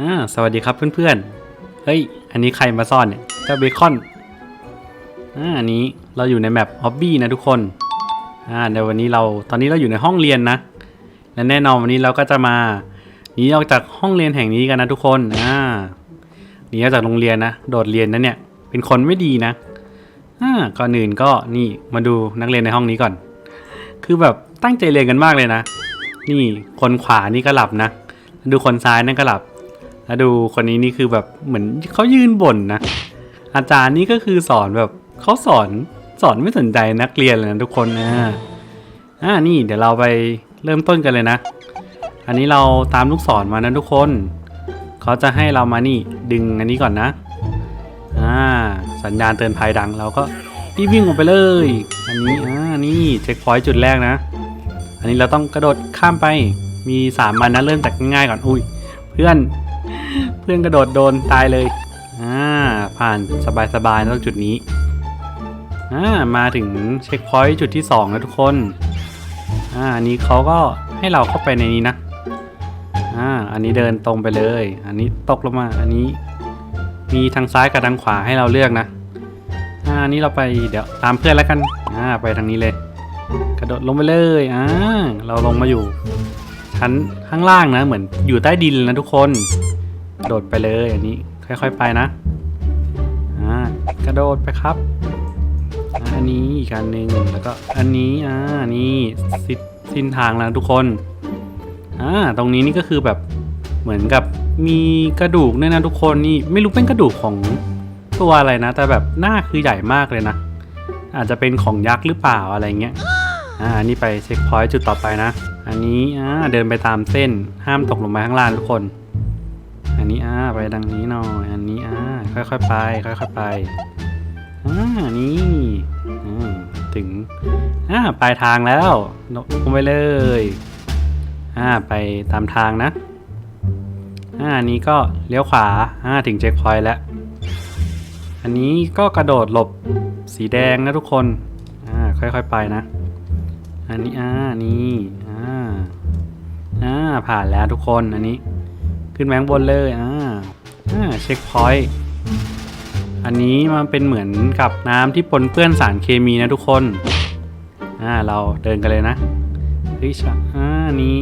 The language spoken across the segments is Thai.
อ่าสวัสดีครับเพื่อนๆ เฮ้ย อันนี้ใครมาซ่อนเนี่ยเจ้าเบคอน อ่า อันนี้เราอยู่ในแมปฮอบบี้นะทุกคน อ่าในวันนี้เรา ตอนนี้เราอยู่ในห้องเรียนนะ และแน่นอนวันนี้เราก็จะมาหนีออกจากห้องเรียนแห่งนี้กันนะทุกคน อ่า หนีออกจากโรงเรียนนะ โดดเรียนนะเนี่ย เป็นคนไม่ดีนะ อ่า ก่อนอื่นก็นี่มาดูนักเรียนในห้องนี้ก่อน คือแบบตั้งใจเรียนกันมากเลยนะ นี่คนขวานี่ก็หลับนะ ดูคนซ้ายนั่นก็หลับ แล้วดูคนนี้นี่คือแบบเหมือนเขายืนบ่นนะ อาจารย์นี่ก็คือสอนแบบเขาสอนสอนไม่สนใจนักเรียนเลยนะทุกคนนะอ่านี่เดี๋ยวเราไปเริ่มต้นกันเลยนะ อันนี้เราตามลูกศรมานะทุกคน เขาจะให้เรามานี่ดึงอันนี้ก่อนนะอ่าสัญญาณเตือนภัยดังเราก็รีบวิ่งออกไปเลย อันนี้อ่านี่เช็คพอยต์จุดแรกนะ อันนี้เราต้องกระโดดข้ามไปมีสามมันนะเริ่มจากง่ายก่อนอุ้ย เพื่อน พื่อนกระโดดโดนตายเลย อ่า ผ่านสบายๆแล้วจุดนี้ อ่า มาถึงเช็คพอยต์จุดที่สองแล้วทุกคน อ่า อันนี้เขาก็ให้เราเข้าไปในนี้นะ อ่า อันนี้เดินตรงไปเลย อันนี้ตกลงมา อันนี้ มีทางซ้ายกับทางขวาให้เราเลือกนะ อ่าอันนี้เราไปเดี๋ยวตามเพื่อนแล้วกัน อ่า ไปทางนี้เลย กระโดดลงไปเลย อ่า เราลงมาอยู่ชั้นข้างล่างนะ เหมือนอยู่ใต้ดินเลยนะทุกคน โดดไปเลยอันนี้ค่อยๆไปนะอ่ากระโดดไปครับอันนี้อีกอันหนึ่งแล้วก็อันนี้อ่านี่สิสิ้นทางแล้วทุกคนอ่าตรงนี้นี่ก็คือแบบเหมือนกับมีกระดูกด้วยนะทุกคนนี่ไม่รู้เป็นกระดูกของตัวอะไรนะ แต่แบบหน้าคือใหญ่มากเลยนะ อาจจะเป็นของยักษ์หรือเปล่าอะไรเงี้ยอ่าอันนี้ไปเช็คพอยต์จุดต่อไปนะ อันนี้อ่าเดินไปตามเส้นห้ามตกลงไปข้างล่างทุกคน อันนี้อ่าไปดังนี้หน่อยอันนี้อ่าค่อยๆไป ค่อยๆไปอ่านี่อืมถึงอ่าปลายทางแล้วลงไปเลยอ่าไปตามทางนะอ่าอันนี้ก็เลี้ยวขวาอ่าถึงเช็คพอยต์แล้ว อันนี้ก็กระโดดหลบสีแดงนะทุกคนอ่าค่อยๆไปนะ อันนี้อ่านี่อ่าอ่าผ่านแล้วทุกคนอันนี้ ขึ้นแมงบนเลยอ่าอ่าเช็คพอยต์อันนี้มันเป็นเหมือนกับน้ำที่ปนเปื้อนสารเคมีนะทุกคนอ่าเราเดินกันเลยนะเฮ้ยชะอ่านี่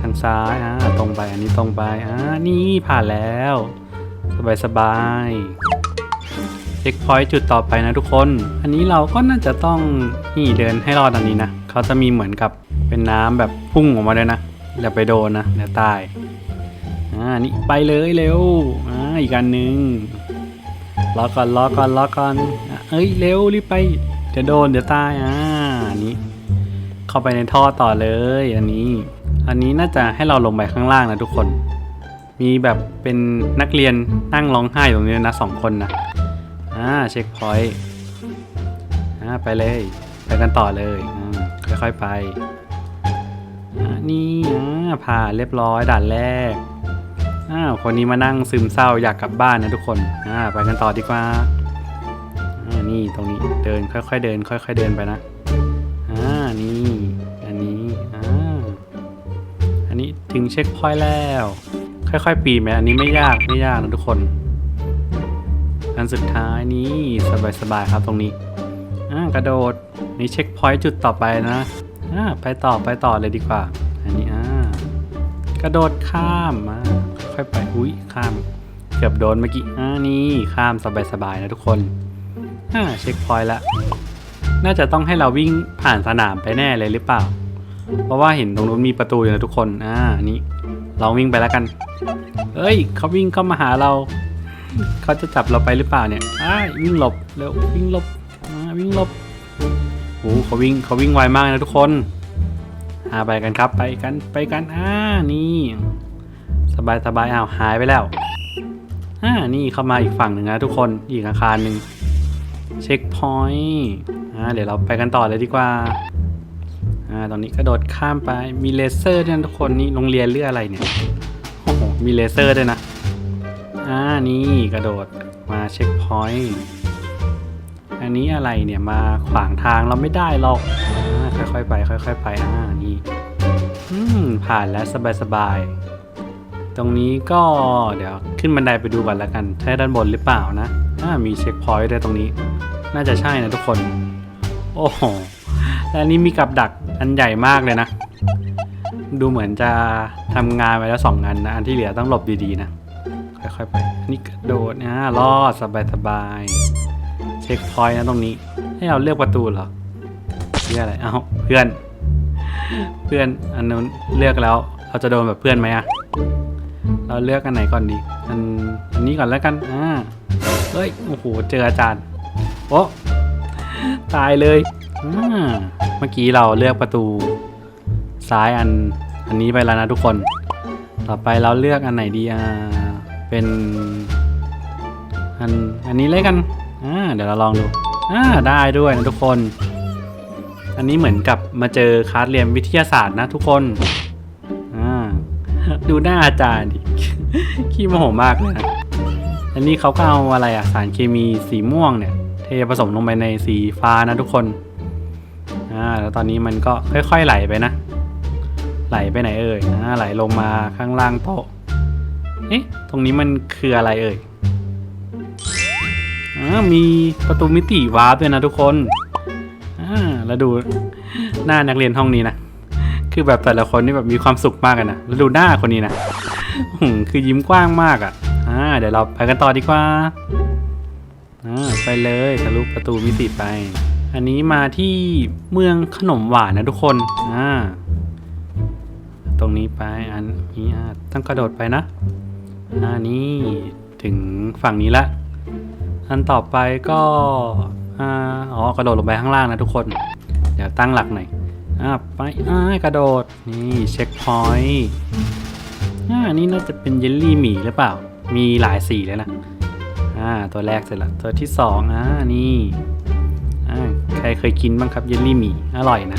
ทางซ้ายอ่าตรงไปอันนี้ตรงไปอ่านี่ผ่านแล้ว สบายสบายเช็คพอยต์จุดต่อไปนะทุกคน อันนี้เราก็น่าจะต้องนี่เดินให้รอดอันนี้นะเขาจะมีเหมือนกับเป็นน้ำแบบพุ่งออกมาด้วยนะอย่าไปโดนนะเดี๋ยวตาย อ่านี่ไปเลยเร็วอ่าอีกอันหนึ่งรอก่อนรอก่อนรอก่อนเอ้ยเร็วรีบไปเดี๋ยวโดนเดี๋ยวตายอ่าอันนี้ เข้าไปในท่อต่อเลย อันนี้ อันนี้น่าจะให้เราลงไปข้างล่างนะทุกคน มีแบบเป็นนักเรียนนั่งร้องไห้อยู่ตรงนี้นะสองคนนะอ่าเช็คพอยต์อ่าไปเลย ไปกันต่อเลยค่อยๆไปอ่านี่อ่าผ่านเรียบร้อยด่านแรก อ้าวคนนี้มานั่งซึมเศร้าอยากกลับบ้านนะทุกคนอ่าไปกันต่อดีกว่าอ่านี่ตรงนี้เดินค่อยๆเดิน ค่อย ๆเดินไปนะอ่านี่อันนี้อ่าอันนี้ถึงเช็คพอยต์แล้ว ค่อยๆ ปีนไปอันนี้ไม่ยากไม่ยากนะทุกคน อันสุดท้ายนี้สบายๆครับตรงนี้อ่ากระโดดนี่เช็คพอยต์จุดต่อไปนะอ่าไปต่อไปต่อเลยดีกว่า อันนี้อ่ากระโดดข้ามมา ค่อยไปอุ้ยข้าม เกือบโดนเมื่อกี้อ่านี่ข้ามสบายๆนะทุกคนอ่าเช็คพอยต์ล้วน่าจะต้องให้เราวิ่งผ่านสนามไปแน่เลยหรือเปล่า เพราะว่าเห็นตรงนู้นมีประตูอยู่นะทุกคนอ่านนี้ลองวิ่งไปแล้วกัน เอ้ยเขาวิ่งเข้ามาหาเราเขาจะจับเราไปหรือเปล่าเนี่ยอ้ายวิ่งหลบเร็ววิ่งหลบอ่าวิ่งหลบโอ้เขาวิ่งเขาวิ่งไวมากนะทุกคนอ่าไปกันครับไปกันไปกันอ่านี่ สบายสบายอ้าวหายไปแล้วอ่านี่เข้ามาอีกฝั่งหนึ่งนะทุกคนอีกอาคารหนึ่งเช็คพอยต์อ่าเดี๋ยวเราไปกันต่อเลยดีกว่าอ่าตอนนี้กระโดดข้ามไปมีเลเซอร์ด้วยทุกคนนี่โรงเรียนหรืออะไรเนี่ยโอ้โหมีเลเซอร์ด้วยนะอ่านี่กระโดดมาเช็คพอยต์อันนี้อะไรเนี่ยมาขวางทางเราไม่ได้หรอกอ่าค่อยๆไป ค่อย ๆ ไปอ่านี่อืมผ่านแล้วสบายๆ ตรงนี้ก็เดี๋ยวขึ้นบันไดไปดูก่อนแล้วกัน ใช่ด้านบนหรือเปล่านะอ่ามีเช็คพอยต์ด้วยตรงนี้ น่าจะใช่นะทุกคน โอ้โหและนี้มีกับดักอันใหญ่มากเลยนะ ดูเหมือนจะทำงานไปแล้วสองงานนะ อันที่เหลือต้องหลบดีๆนะ ค่อยๆไปนนี่กระโดดนะรอดสบายๆ เช็คพอยต์นะตรงนี้ ให้เราเลือกประตูเหรอเลือกอะไร เอ้าเพื่อน เพื่อนอันนู้นเลือกแล้ว เราจะโดนแบบเพื่อนไหมอะ เราเลือกอันไหนก่อนดี อันอันนี้ก่อนแล้วกัน อ่า เฮ้ย โอ้โห เจออาจารย์ โอ้ตายเลย อ่า เมื่อกี้เราเลือกประตู ซ้ายอัน อันนี้ไปแล้วนะทุกคน ต่อไปเราเลือกอันไหนดี อ่า เป็น อัน อันนี้เลยกัน อ่า เดี๋ยวเราลองดู อ่า ได้ด้วยนะทุกคน อันนี้เหมือนกับมาเจอคาสเรียนวิทยาศาสตร์นะทุกคน ดูหน้าอาจารย์ดิขี้โมโหมากเลยนะอันนี้เขาก็เอาอะไรอะสารเคมีสีม่วงเนี่ย เทผสมลงไปในสีฟ้านะทุกคนอ่าแล้วตอนนี้มันก็ค่อย ๆ ไหลไปนะ ไหลไปไหนเอ่ยอ่าไหลลงมาข้างล่างโต๊ะเอ๊ะตรงนี้มันคืออะไรเอ่ยอ่ามีประตูมิติวาร์ปด้วยนะทุกคนอ่าแล้วดูหน้านักเรียนห้องนี้นะ คือแบบแต่ละคนนี่แบบมีความสุขมากกันนะแล้วดูหน้าคนนี้นะคือยิ้มกว้างมากอะอ่าเดี๋ยวเราไปกันต่อดีกว่าอ่าไปเลยทะลุประตูมิติไป อันนี้มาที่เมืองขนมหวานนะทุกคนอ่าตรงนี้ไปอันนี้ต้องกระโดดไปนะอ่านี่ถึงฝั่งนี้ละ อันต่อไปก็อ่าอ๋อกระโดดลงไปข้างล่างนะทุกคน เดี๋ยวตั้งหลักหน่อย อ่าไปอ่ากระโดด นี่เช็คพอยต์อ่านี่น่าจะเป็นเยลลี่หมี่หรือเปล่า มีหลายสีเลยนะ อ่า ตัวแรกเสร็จละตัวที่สองอ่านี่อ่าใครเคยกินบ้างครับเยลลี่หมี่อร่อยนะ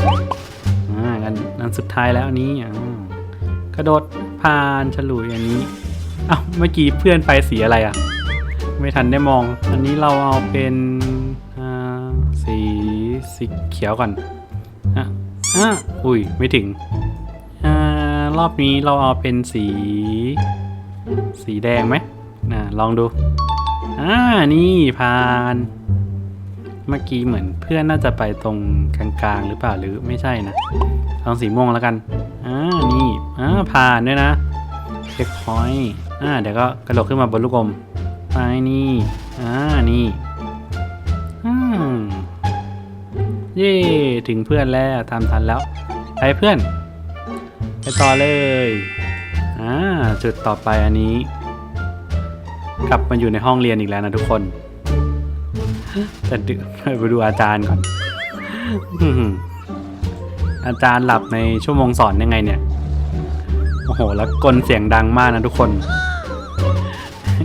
อ่ากันอันสุดท้ายแล้วนี้อ่ากระโดดผ่านฉลุยอันนี้อ้าวเมื่อกี้เพื่อนไปสีอะไรอะ ไม่ทันได้มอง อันนี้เราเอาเป็นสีสีเขียวก่อน อะอุ้ย ไม่ถึง อ่า รอบนี้เราเอาเป็นสี สีแดงไหมนะลองดู อ่า นี่ผ่าน เมื่อกี้เหมือนเพื่อนน่าจะไปตรงกลางๆ หรือเปล่าหรือไม่ใช่นะ ลองสีม่วงแล้วกัน อ่า นี่ อ่า ผ่านด้วยนะเช็คพอยต์อ่า เดี๋ยวก็กระโดดขึ้นมาบนลูกอมไปนี่ อ่า นี่ เย่ถึงเพื่อนแล้วทำทันแล้ว ไปเพื่อน ไปต่อเลยอ่าจุดต่อไปอันนี้ กลับมาอยู่ในห้องเรียนอีกแล้วนะทุกคนแต่ดไปดูอาจารย์ก่อนอื้อหืออาจารย์หลับในชั่วโมงสอนยังไงเนี่ยโอ้โหแล้วกลเสียงดังมากนะทุกคน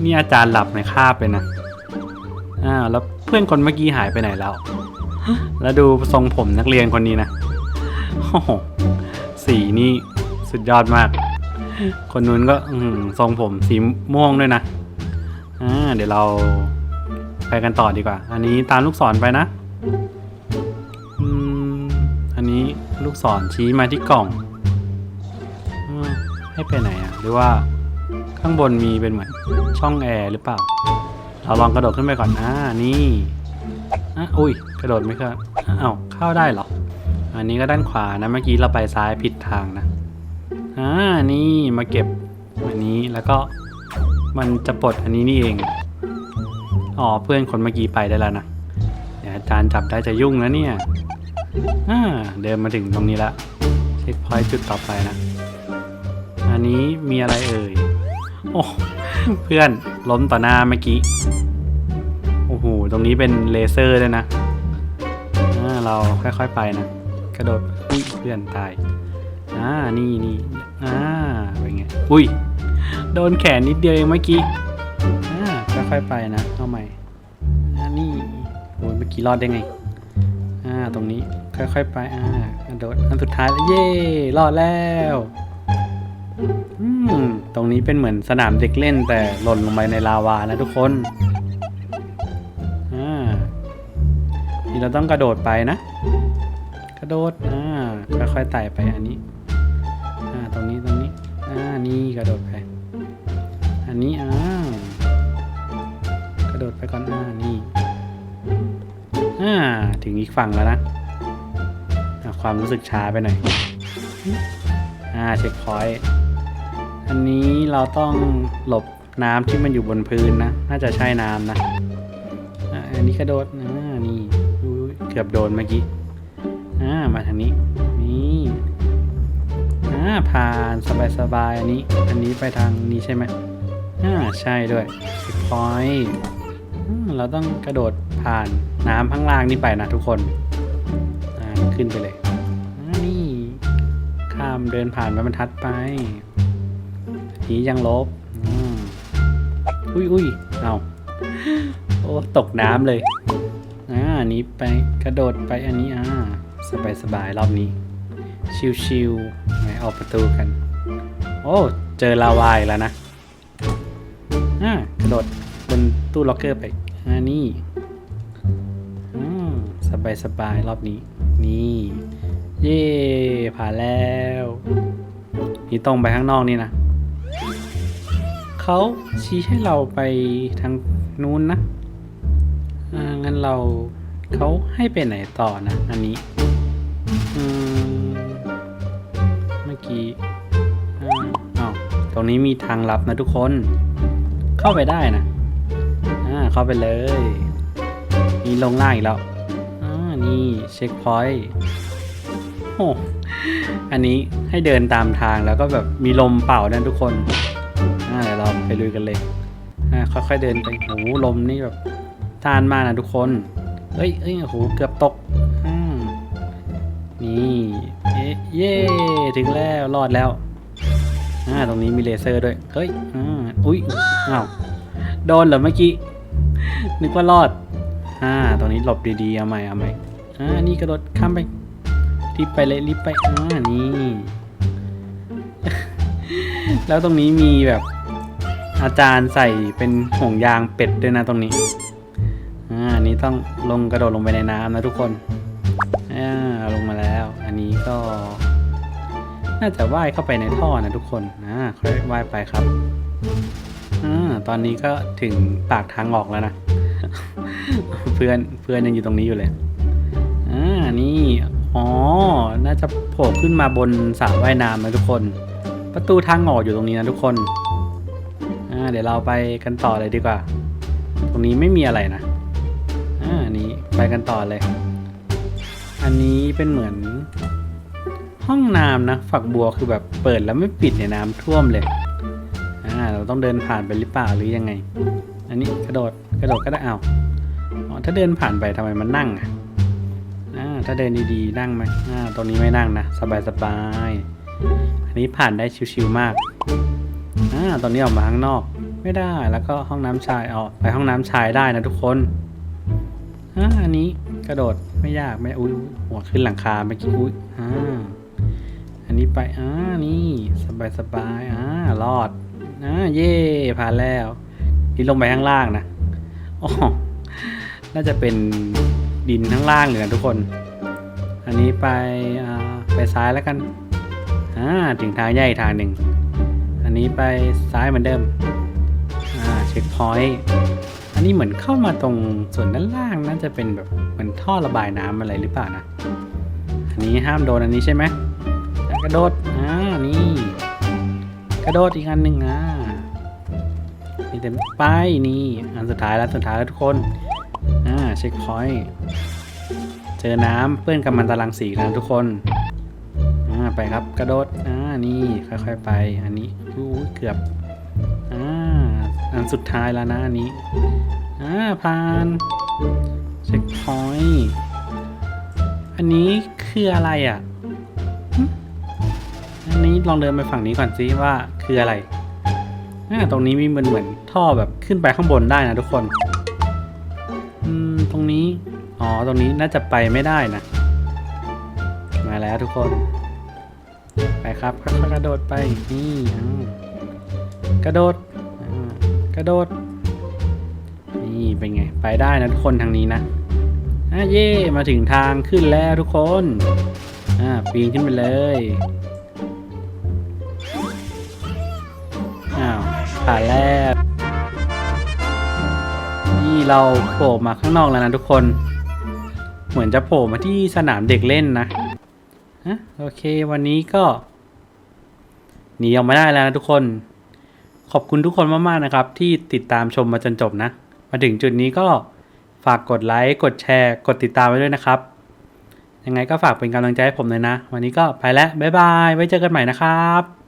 นี่อาจารย์หลับในคาบเลยนะอ้าวแล้วเพื่อนคนเมื่อกี้หายไปไหนแล้ว แล้วดูทรงผมนักเรียนคนนี้นะโอ้โหสีนี่สุดยอดมาก คนนู้นก็ทรงผมสีม่วงด้วยนะอ่าเดี๋ยวเราไปกันต่อดีกว่า อันนี้ตามลูกศรไปนะอืมอันนี้ลูกศรชี้มาที่กล่องให้ไปไหนอะหรือว่าข้างบนมีเป็นเหมือนช่องแอร์หรือเปล่า เราลองกระโดดขึ้นไปก่อนอ่านี่ อะอุ้ยกระโดดไม่ขึ้นอ้าวเข้าได้เหรอ อันนี้ก็ด้านขวานะเมื่อกี้เราไปซ้ายผิดทางนะอ่านี่มาเก็บอันนี้แล้วก็มันจะปลดอันนี้นี่เองอ๋อเพื่อนคนเมื่อกี้ไปได้แล้วนะเดี๋ยวอาจารย์จับได้จะยุ่งแล้วเนี่ยอ่าเดินมาถึงตรงนี้ละเช็คพอยต์จุดต่อไปนะอันนี้มีอะไรเอ่ยโอ้เพื่อนล้มต่อหน้าเมื่อกี้ ตรงนี้เป็นเลเซอร์ด้วยนะเราค่อยๆไปนะ กระโดดอุ้ยเพื่อนตายอ่านี่นี่อ่าเป็นไงอุ้ยโดนแขนนิดเดียวเองเมื่อกี้อ่าค่อยๆไปนะเอาใหม่อ่านี่โอ้ยเมื่อกี้รอดได้ไงอ่าตรงนี้ค่อยๆไปอ่ากระโดดอันสุดท้ายแล้วเย่รอดแล้วอืมตรงนี้เป็นเหมือนสนามเด็กเล่นแต่หล่นลงไปในลาวานะทุกคน นี่เราต้องกระโดดไปนะ กระโดดอ่าค่อยๆไต่ไปอันนี้อ่าตรงนี้ตรงนี้อ่านี่นี่กระโดดไปอันนี้อ้าวกระโดดไปก่อนอ่านี่อ่าถึงอีกฝั่งแล้วนะความรู้สึกช้าไปหน่อยอ่าเช็คพอยต์อันนี้เราต้องหลบน้ำที่มันอยู่บนพื้นนะ น่าจะใช่น้ำนะอันนี้กระโดดนี่อุ๊ย เกือบโดนเมื่อกี้อ่ามาทางนี้นี่อ่าผ่านสบายๆอันนี้ อันนี้ไปทางนี้ใช่ไหมอ่าใช่ด้วยเช็คพอยต์อืมเราต้องกระโดดผ่านน้ำข้างล่างนี่ไปนะทุกคนอ่าขึ้นไปเลยอ่านี่ข้ามเดินผ่านไม้บรรทัดไปนี้ยังลบอืมอุ้ยอุ้ยเอาโอ้ตกน้ำเลย อันนี้ไปกระโดดไปอันนี้อ่าสบายสบายๆรอบนี้ ชิวๆไหนออกประตูกัน โอ้เจอลาวายแล้วนะอ่ากระโดดบนตู้ล็อกเกอร์ไปอ่านี่อืมสบายสบายๆรอบนี้ นี่ เย่ผ่านแล้ว นี่ตรงไปข้างนอกนี่นะเขาชี้ให้เราไปทางนู้นนะอ่างั้นเรา เขาให้ไปไหนต่อนะอันนี้เมื่อกี้อ้าวตรงนี้มีทางลับนะทุกคน เข้าไปได้นะอ่าเข้าไปเลยมีลงล่างอีกแล้วอ่านี่เช็คพอยต์โอ้อันนี้ให้เดินตามทางแล้วก็แบบมีลมเป่านะทุกคนอ่าเดี๋ยวเราไปลุยกันเลยอ่าค่อยๆเดินไปโอ้ลมนี่แบบทานมากนะทุกคน เฮ้ยเอ้ยโอ้โหเกือบตกนี่เย่ถึงแล้วรอดแล้วอ่าตรงนี้มีเลเซอร์ด้วยเฮ้ยอ่าอุ้ยอ้าวโดนเหรอเมื่อกี้นึกว่ารอดอ่าตรงนี้หลบดีๆเอาใหม่เอาใหม่อ่านี่กระโดดข้ามไปรีบไปเลยรีบไปอ่านี่ แล้วตรงนี้มีแบบอาจารย์ใส่เป็นห่วงยางเป็ดด้วยนะตรงนี้ นี้ต้องลงกระโดดลงไปในน้ำนะทุกคนอ่าลงมาแล้ว อันนี้ก็ น่าจะว่ายเข้าไปในท่อนะทุกคนอ่าค่อยว่ายไปครับอ่าตอนนี้ก็ถึงปากทางออกแล้วนะ เพื่อนเพื่อนยังอยู่ตรงนี้อยู่เลยอ่านี่อ๋อ น่าจะโผล่ขึ้นมาบนสระว่ายน้ำนะทุกคน ประตูทางออกอยู่ตรงนี้นะทุกคน อ่า เดี๋ยวเราไปกันต่อเลยดีกว่า ตรงนี้ไม่มีอะไรนะ อ่าอันนี้ไปกันต่อเลย อันนี้เป็นเหมือน ห้องน้ำนะ ฝักบัวคือแบบเปิดแล้วไม่ปิดในยน้ำท่วมเลยอ่าเราต้องเดินผ่านไปหรือเปล่าหรือยังไง อันนี้กระโดดกระโดดก็ได้เอาอ๋อถ้าเดินผ่านไปทำไมมันนั่งอะอ่าถ้าเดินดีๆนั่งไหมอ่าตรงนี้ไม่นั่งนะสบายๆอันนี้ผ่านได้ชิวๆมากอ่าตอนนี้ออกมาข้างนอกไม่ได้แล้วก็ห้องน้ำชายเอาไปห้องน้ำชายได้นะทุกคน อ่าอันนี้กระโดดไม่ยากไม่อุ้ยหัวขึ้นหลังคาเมื่อกี้อุ้ยอ่าอันนี้ไปอ่านี่สบายสบายอ่ารอดอ่าเย่ผ่านแล้วนี่ลงไปข้างล่างนะอ๋อน่าจะเป็นดินข้างล่างเลยนะทุกคน อันนี้ไปอ่าไปซ้ายแล้วกันอ่าถึงทางใหญ่ทางหนึ่งอันนี้ไปซ้ายเหมือนเดิมอ่าเช็คพอยต์ นนี้เหมือนเข้ามาตรงส่วนด้านล่างน่าจะเป็นแบบเหมือนท่อระบายน้ำอะไรหรือเปล่านะ อันนี้ห้ามโดนอันนี้ใช่ไหมกระโดดอ่านี่กระโดดอีกอันหนึ่งอ่านี่เต็มไปนี่อันสุดท้ายแล้วสุดท้ายแล้วทุกคนอ่าเช็คพอยต์เจอน้ำเปื้อนกับมันตารังสีนะทุกคนอ่าไปครับกระโดดอ่านี่ค่อยๆไป อันนี้อู้เกือบอ่าอันสุดท้ายแล้วนะอันนี้ อ่าผ่านเช็คพอยต์อันนี้คืออะไรอะ อันนี้ลองเดินไปฝั่งนี้ก่อนสิว่าคืออะไรอ่าตรงนี้มีเหมือนเหมือนท่อแบบขึ้นไปข้างบนได้นะทุกคน อืม ตรงนี้ อ๋อ ตรงนี้น่าจะไปไม่ได้นะ มาแล้วทุกคน ไปครับค่อยๆกระโดดไป นี่กระโดด กระโดด นี่เป็นไง ไปได้นะทุกคนทางนี้นะอ่าเย่มาถึงทางขึ้นแล้วทุกคน อ่าปีนขึ้นไปเลย อ้าวผ่านแล้วนี่เราโผล่มาข้างนอกแล้วนะทุกคน เหมือนจะโผล่มาที่สนามเด็กเล่นนะฮะโอเควันนี้ก็หนีออกมาได้แล้วนะทุกคน ขอบคุณทุกคนมากๆนะครับ ที่ติดตามชมมาจนจบนะ มาถึงจุดนี้ก็ฝากกดไลค์กดแชร์กดติดตามไว้ด้วยนะครับ ยังไงก็ฝากเป็นกำลังใจให้ผมเลยนะ วันนี้ก็ไปแล้ว บ๊ายบาย ไว้เจอกันใหม่นะครับ